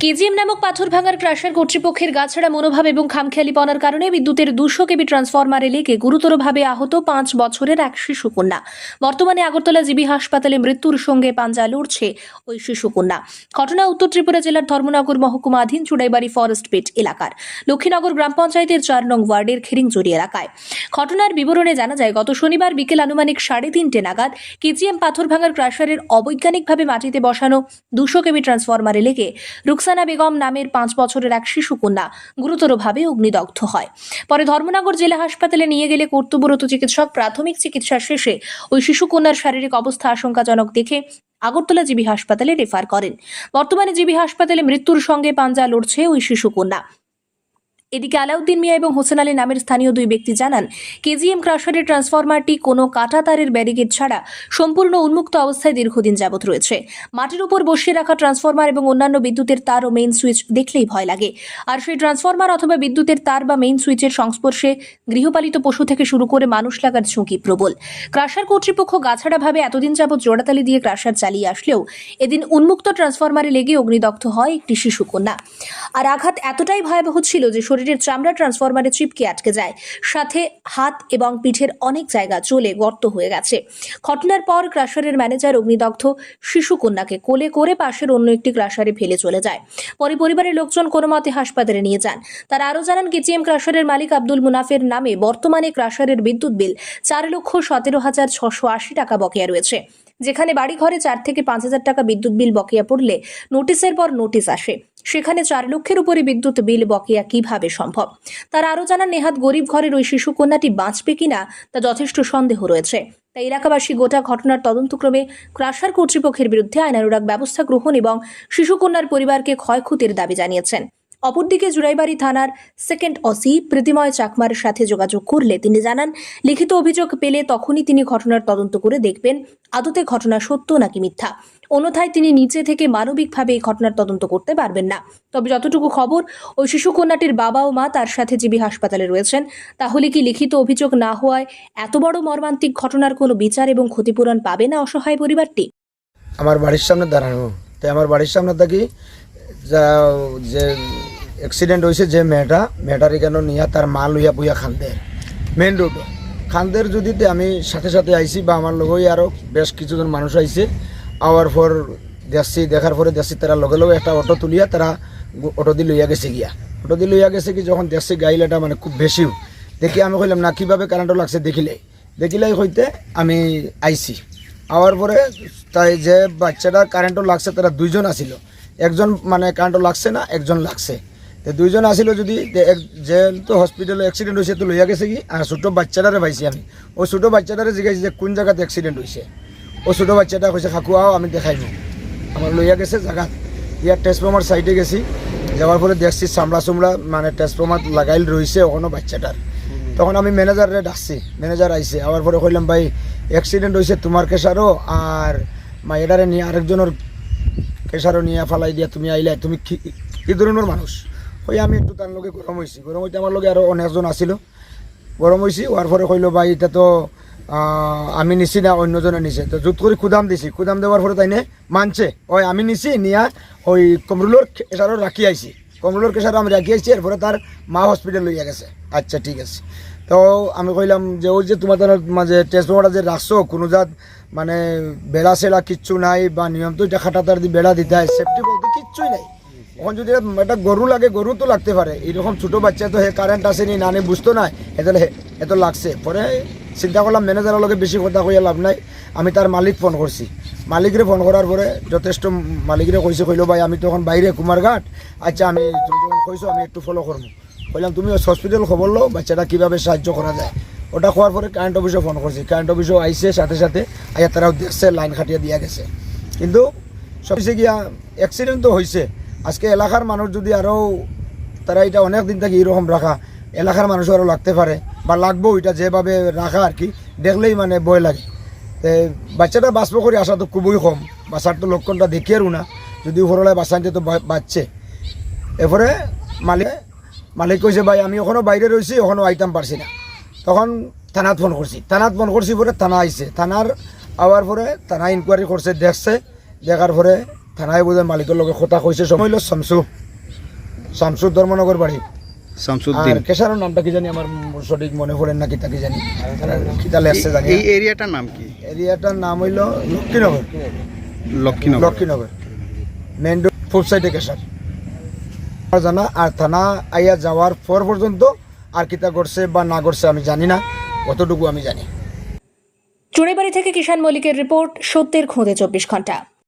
KGM নামক পাথর ভাঙার ক্রাশার কর্তৃপক্ষের গাছড়া মনোভাব এবং খামখেয়ালিপনার কারণে বিদ্যুতের দুশো কেবি ট্রান্সফরমারে লেগে গুরুতরভাবে আহত পাঁচ বছরের এক শিশুকন্যা। বর্তমানে আগরতলা জিবি হাসপাতালে মৃত্যুর সঙ্গে পাঞ্জা লড়ছে ওই শিশুকন্যা। ঘটনা উত্তর ত্রিপুরা জেলার ধর্মনগর মহকুমাধীন চুড়াইবাড়ি ফরেস্ট পিট এলাকার। লক্ষ্মীনগর গ্রাম পঞ্চায়েতের চার নং ওয়ার্ডের খিরিংজুড়ি এলাকায়। ঘটনার বিবরণে জানা যায়, গত শনিবার বিকেল আনুমানিক সাড়ে তিনটে নাগাদ কেজিএম পাথর ভাঙার ক্রাশারের অবৈজ্ঞানিকভাবে মাটিতে বসানো দুশো কেবি ট্রান্সফরমারে লেগে রুকসানা বেগম নামের পাঁচ বছরের এক শিশুকন্যা গুরুতরভাবে অগ্নিদগ্ধ হয়। পরে ধর্মনগর জেলা হাসপাতালে নিয়ে গেলে কর্তব্যরত চিকিৎসক প্রাথমিক চিকিৎসা শেষে ওই শিশুকন্যার শারীরিক অবস্থা আশঙ্কাজনক দেখে আগরতলা জিবি হাসপাতালে রেফার করেন। বর্তমানে জিবি হাসপাতালে মৃত্যুর সঙ্গে পাঞ্জা লড়ছে ওই শিশুকন্যা। এদিকে আলাউদ্দিন মিয়া এবং হোসেন আলী নামের স্থানীয় দুই ব্যক্তি জানান, কেজিএম ক্রাশারের ট্রান্সফরমারটি কোনো কাটা তারের ব্যারিকেড ছাড়া সম্পূর্ণ উন্মুক্ত অবস্থায় দীর্ঘদিন যাবত রয়েছে। মাটির উপর বসিয়ে রাখা ট্রান্সফরমার এবং অন্যান্য বিদ্যুতের তার ও মেইন সুইচ দেখলেই ভয় লাগে। আর সেই ট্রান্সফরমার অথবা বিদ্যুতের তার বা মেইন সুইচের সংস্পর্শে গৃহপালিত পশু থেকে শুরু করে মানুষ লাগার ঝুঁকি প্রবল। ক্রাশার কর্তৃপক্ষ গাছাড়াভাবে এতদিন যাবৎ জোড়াতালি দিয়ে ক্রাশার চালিয়ে আসলেও এদিন উন্মুক্ত ট্রান্সফরমারে লেগে অগ্নিদগ্ধ হয় একটি শিশুকন্যা। আর আঘাত এতটাই ভয়াবহ ছিল যে শরীরের চামড়া ট্রান্সফরমারে চিপকে আটকে যায়। সাথে হাত এবং পিঠের অনেক জায়গা চলে গর্ত হয়ে গেছে। ঘটনার পর ক্রাশারের ম্যানেজার অগ্নিদগ্ধ শিশুকন্যাকে কোলে করে পাশের অন্য একটি ক্রাশারে ফেলে চলে যায়। পরে পরিবারের লোকজন কোনো মতে হাসপাতালে নিয়ে যান। তারা আরও জানান কেজিএম ক্রাশারের মালিক আব্দুল মুনাফের নামে বর্তমানে ক্রাশারের বিদ্যুৎ বিল চার লক্ষ সতেরো হাজার ছশো আশি টাকা বকেয়া রয়েছে। যেখানে বাড়ি ঘরে চার থেকে পাঁচ হাজার টাকা বিদ্যুৎ বিল বকেয়া পড়লে নোটিশের পর নোটিশ আসে। সেখানে চার লক্ষের উপরে বিদ্যুৎ বিল বকেয়া কীভাবে সম্ভব? তার আরও জানান, নেহাত গরিব ঘরের ওই শিশু কন্যাটি বাঁচবে কিনা তা যথেষ্ট সন্দেহ রয়েছে। তাই এলাকাবাসী গোটা ঘটনার তদন্তক্রমে ক্রাশার কর্তৃপক্ষের বিরুদ্ধে আইনানুরাগ ব্যবস্থা গ্রহণ এবং শিশুকন্যার পরিবারকে ক্ষয়ক্ষতির দাবি জানিয়েছেন। অপরদিকে জুরাইবাড়ি থানার সেকেন্ড অসি প্রীতিময় চাকমার সাথে যোগাযোগ করলে তিনি জানান, লিখিত অভিযোগ পেলে তখনই তিনি ঘটনার তদন্ত করে দেখবেন আদতে ঘটনা সত্য নাকি মিথ্যা। অন্যথায় তিনি নিচে থেকে মানবিকভাবে এই ঘটনার তদন্ত করতে পারবেন না। তবে যতটুকু খবর, ওই শিশু কন্যাটির বাবা ও মা তার সাথে জিবি হাসপাতালে রয়েছেন। তাহলে কি লিখিত অভিযোগ না হওয়ায় এত বড় মর্মান্তিক ঘটনার কোনো বিচার এবং ক্ষতিপূরণ পাবে না অসহায় পরিবারটি? আমার বাড়ির সামনে দাঁড়ানো। তাই আমার বাড়ির সামনে থাকি যা যে অ্যাক্সিডেন্ট হয়েছে যে মেয়েটা, মেয়েটার এখানে নিয়ে তার মা লইয়া বইয়া খান্দে মেন রোড খান্দের যদি আমি সাথে সাথে আইছি বা আমার লগেই আরও বেশ কিছুজন মানুষ আইছে। আওয়ার পর দেখছি দেখার পরে দেখছি তারা লগে লগে একটা অটো তুলিয়া তারা অটো দিয়ে লইয়া গেছে গিয়া। অটো দিয়ে লইয়া গেছে কি যখন দেখছি গাইলাটা মানে খুব বেশিও দেখি আমি কইলাম, না, কীভাবে কারেন্টও লাগছে দেখিলে? দেখিলাই হইতে আমি আইছি। আওয়ার পরে তাই যে বাচ্চাটা কারেন্টও লাগছে, তারা দুইজন আসিল একজন মানে কারেন্টও লাগছে না, একজন লাগছে। দুইজন আসিল যদি, যে তো হসপিটালে অ্যাক্সিডেন্ট হয়েছে তো লইয়া গেছে কি? আর ছোটো বাচ্চাটারে পাইছি আমি। ওই ছোটো বাচ্চাটারে জিজ্ঞাসি যে কোন জায়গাতে অ্যাক্সিডেন্ট হয়েছে ও ছোটো বাচ্চাটা কইছে, কাকু, আও, আমি দেখাইব আমার লইয়া গেছে জায়গাত ইয়ার ট্রান্সফর্মার সাইডে গেছি। যাওয়ার ফলে দেখছি চামড়া চামড়া মানে ট্রান্সফর্মার লাগাইল রয়েছে ওখানে বাচ্চাটার। তখন আমি ম্যানেজারে ডাকছি। ম্যানেজার আইছে। আবার পরে কইলাম, ভাই অ্যাক্সিডেন্ট হয়েছে তোমার কেসারও আর মাইডারে নিয়ে আরেকজনের কেসারও নিয়ে ফালাই দিয়া তুমি আইলা, তুমি কি কি ধরনের মানুষ? ওই আমি একটু তার লগে গরম হয়েছি গরম হইতে আমার লগে আরও অনেকজন আসিল। গরম হয়েছি ওয়ার পরে কইলো, ভাই, এটা তো আমি নিছি না অন্যজনে নিছে। তো জুত করে কুদাম দিছি। কুদাম দেওয়ার পরে তাইনে মানছে, ওই, আমি নিছি, নিয়া ওই কমরুলোর কেসারও রাখি আইছি। কমরুলোর কেসারও আমি রাখি আইছি, এরপরে তার মা হসপিটাল লইয়া গেছে। আচ্ছা ঠিক আছে। তো আমি কইলাম যে, ওই যে তোমার মাঝে ট্রান্সফর্মারটা যে রাখছো, কোনো জাত মানে বেড়া সেড়া কিচ্ছু নাই, বা নিয়ম তো এটা খাটা তার দিয়ে বেড়া দিতে হয় সেফটি বলতে কিচ্ছুই নাই। এখন যদি একটা গরু লাগে, গরু তো লাগতে পারে। এরকম ছোটো বাচ্চা তো হে কারেন্ট আসেনি, নানি বুঝতো না এত এত লাগছে। পরে চিন্তা করলাম ম্যানেজারের লগে বেশি কথা কইয়া লাভ নাই। আমি তার মালিক ফোন করছি মালিকরে ফোন করার পরে যথেষ্ট মালিকরে কইছে কইলো, ভাই, আমি তখন বাইরে কুমারঘাট আচ্ছা আমি তুমি যখন কইছো আমি একটু ফলো করব কইলাম, তুমি হসপিটাল খবর লো বাচ্চাটা কীভাবে সাহায্য করা যায়? ওটা খোয়ার পরে কারেন্ট অফিসে ফোন করছি কারেন্ট অফিসেও আইসে সাথে সাথে আইয়া তারাও দেখছে লাইন খাটিয়ে দিয়া গেছে। কিন্তু সবচেয়ে গিয়া অ্যাক্সিডেন্ট তো হয়েছে আজকে এলাকার মানুষ যদি আরও তারা এটা অনেক দিন থেকে এরকম রাখা, এলাকার মানুষ আরও লাগতে পারে, বা লাগবো এটা যেভাবে রাখা আর কি, দেখলেই মানে ভয় লাগে। তে বাচ্চাটা বাঁচবো করে আসা তো খুবই কম, বাচ্চার তো লক্ষণটা দেখিয়েরও না, যদি উপরলায় বাচ্চাতে তো বা- বাচ্চে এরপরে মালিক মালিক কইছে, ভাই, আমি ওখানেও বাইরে রয়েছি ওখানেও আইতাম পারছি না। তখন থানাত ফোন করছি, থানাত ফোন করছি পরে থানা আইছে। থানার আওয়ার পরে থানা ইনকোয়ারি করছে, দেখছে, দেখার পরে থানায় বোধ মালিকের লগে কথা কইছে সময় হইল শামসু শামসু ধর্মনগর বাড়ি আর শামসুদ্দিন কেশারের নামটা কি জানি? আমার সঠিক মনে পড়েন না কিতা কি জানি? কিতা লেগছে জানি। এই এরিয়াটার নাম কি? এরিয়াটার নাম হইল Lakshminagar Lakshminagar Lakshminagar main road full সাইডে কেশার আমার জানা আর থানা আইয়া যাওয়ার পর পর্যন্ত আর কিতা করছে বা না করছে আমি জানি না। অতটুকু আমি জানি। চুড়াইবাড়ি থেকে কিষান মল্লিকের রিপোর্ট সত্যের খোঁজে চব্বিশ ঘণ্টা